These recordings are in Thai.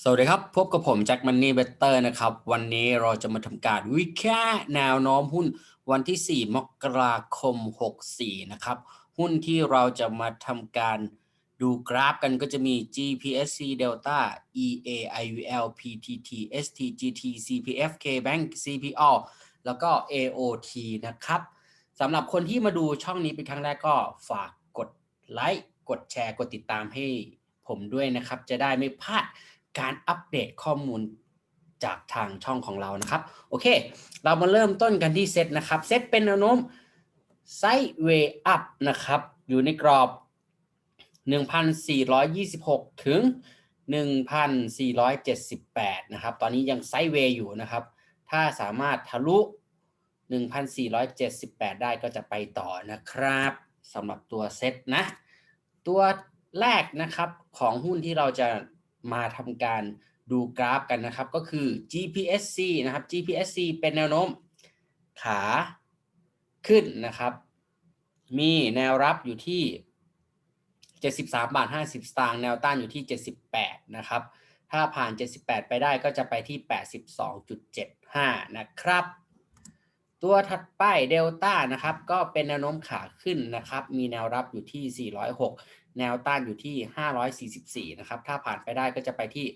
สวัสดีครับ พบกับผมแจ็คมันนี่เบเตอร์นะครับ วันนี้เราจะมาทำการวิเคราะห์แนวโน้มหุ้นวันที่ 4 มกราคม 64 นะครับ หุ้นที่เราจะมาทำการดูกราฟกันก็จะมี GPSC Delta EA IVL PTT ST GT CPF KBank CPO แล้วก็ AOT นะครับสำหรับคนที่มาดูช่องนี้เป็นครั้งแรกก็ฝากกดไลค์กดแชร์กดติดตามให้ผมด้วยนะครับ จะได้ไม่พลาด การอัปเดตข้อมูลจากทางช่องของเรานะครับ โอเค เรามาเริ่มต้นกันที่เซตนะครับ เซตเป็นแนวโน้มไซด์เวย์อัพนะครับ อยู่ในกรอบ 1,426 ถึง 1,478 นะครับ ตอนนี้ยังไซด์เวย์อยู่นะครับ ถ้าสามารถทะลุ 1,478 ได้ก็จะไปต่อนะครับสำหรับตัวเซตนะ ตัวแรกนะครับของหุ้นที่เราจะ มาทำการดูกราฟกันนะครับ ก็คือ GPSC นะครับ GPSC เป็นแนวโน้มขาขึ้นนะครับ มีแนวรับอยู่ที่ 73 บาท 50 สตางค์แนวต้านอยู่ที่ 78 นะครับ ถ้าผ่าน 78 ไปได้ก็จะไปที่ 82.75 นะครับ ตัวถัดไปเดลต้านะครับ ก็เป็นแนวโน้มขาขึ้นนะครับ มีแนวรับอยู่ที่ 406 แนวต้านอยู่ที่ 544 นะครับ ถ้าผ่านไปได้ก็จะไปที่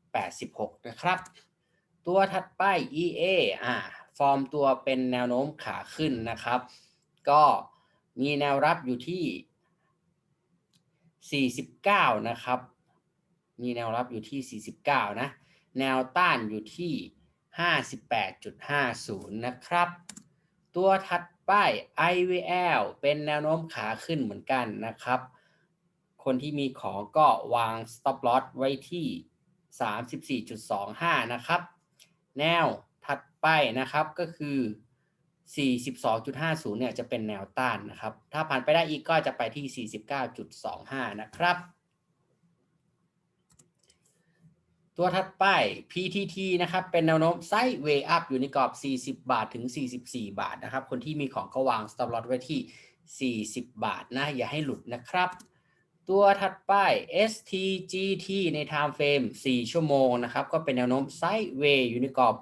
686 นะครับ ตัวถัดไป EA อ่าฟอร์มตัวเป็นแนวโน้มขาขึ้นนะครับ ก็มีแนวรับอยู่ที่ 49 นะครับ มีแนวรับอยู่ที่ 49 นะ แนวต้านอยู่ที่ 58.50 นะครับ ตัวถัดไป IVL เป็นแนวโน้มขาขึ้นเหมือนกันนะครับ คนที่มีของก็วาง stop loss ไว้ที่ 34.25 นะครับ แนวถัดไปนะครับก็คือ 42.50 เนี่ยจะเป็นแนวต้านนะครับ ถ้าผ่านไปได้อีกก็จะไปที่ 49.25 นะครับ ตัวถัดไป PTT นะครับ เป็นแนวโน้มไซด์เวย์อัพอยู่ในกรอบ 40 บาทถึง 44 บาทนะครับ คนที่มีของก็วาง stop loss ไว้ที่ 40 บาทนะ อย่าให้หลุดนะครับ ตัวถัดไป STGT ใน time frame 4 ชั่วโมงนะครับ ก็เป็นแนวโน้มไซด์เวย์อยู่ในกรอบ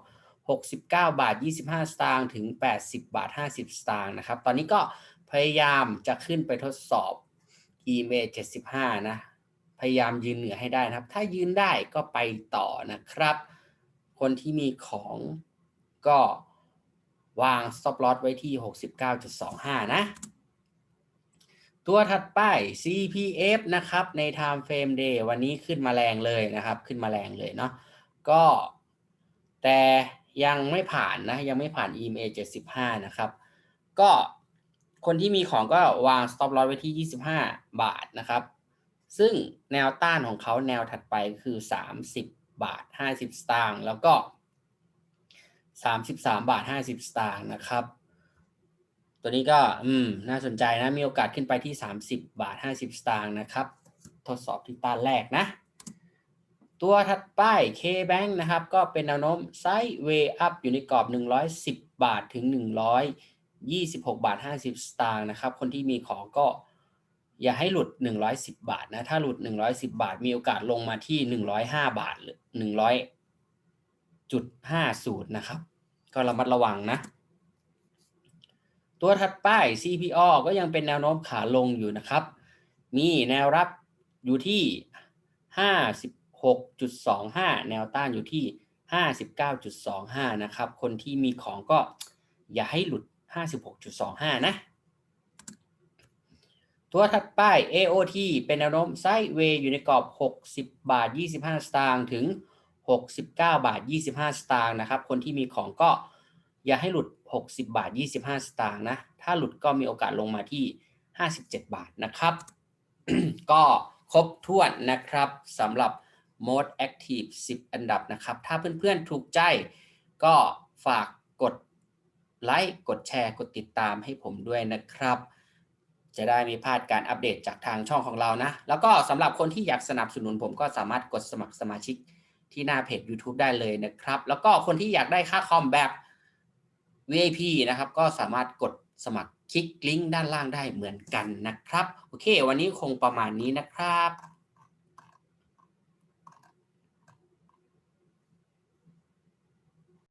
69 บาท 25 สตางค์ถึง 80 บาท 50 สตางค์นะครับ ตอนนี้ก็พยายามจะขึ้นไปทดสอบ EMA 75 นะ พยายามยืนเหนือให้ได้นะครับ ถ้ายืนได้ก็ไปต่อนะครับ คนที่มีของก็วาง stop loss ไว้ที่ 69.25 นะ ตัวถัดไป CPF นะครับ ใน time frame day วันนี้ขึ้นมาแรงเลยนะครับ ขึ้นมาแรงเลยเนาะ ก็แต่ยังไม่ผ่านนะ ยังไม่ผ่าน EMA 75 นะครับ ก็คนที่มีของก็วาง stop loss ไว้ที่ 25 บาทนะครับ ซึ่งแนวต้านของเขาแนวถัดไปคือ 30 บาท 50 สตางค์แล้วก็ 33 บาท 50 สตางค์นะครับ ตัวนี้ก็อืมน่าสนใจนะ มีโอกาสขึ้นไปที่ 30 บาท 50 สตางค์นะครับ ทดสอบที่ต้านแรกนะ ตัวถัดไป KBank นะครับ ก็เป็นแนวโน้มไซด์เวย์อัพอยู่ในกรอบ 110 บาทถึง 126 บาท 50 สตางค์นะครับ คนที่มีของก็ อย่าให้หลุด 110 บาทนะถ้าหลุด 110 บาท มีโอกาสลงมาที่ 105 บาทหรือ100.50นะครับ ก็ระมัดระวังนะ ตัวถัดไป CPO ก็ยังเป็นแนวโน้มขาลงอยู่นะครับ มีแนวรับอยู่ที่ 56.25 แนวต้านอยู่ที่ 59.25 นะครับ คนที่มีของก็อย่าให้หลุด 56.25 นะ ตัวถัดไป AOT เป็นแนวโน้มไซด์เวย์อยู่ในกรอบ 60 บาท 25 สตางค์ถึง 69 บาท 25 สตางค์นะครับ คนที่มีของก็อย่าให้หลุด 60 บาท 25 สตางค์นะ ถ้าหลุดก็มีโอกาสลงมาที่ 57 บาทนะครับ ก็ครบถ้วนนะครับสำหรับ Most Active 10 อันดับนะครับ ถ้าเพื่อนๆถูกใจก็ฝากกดไลค์ กดแชร์ กดติดตามให้ผมด้วยนะครับ จะได้ไม่พลาดการอัปเดตจากทางช่องของเรานะ แล้วก็สำหรับคนที่อยากสนับสนุนผมก็สามารถกดสมัครสมาชิกที่หน้าเพจ YouTube ได้เลยนะครับ แล้วก็คนที่อยากได้ค่าคอมแบบ VIP นะครับ ก็สามารถกดสมัครคลิกลิงก์ด้านล่างได้เหมือนกันนะครับ โอเค วันนี้คงประมาณนี้นะครับ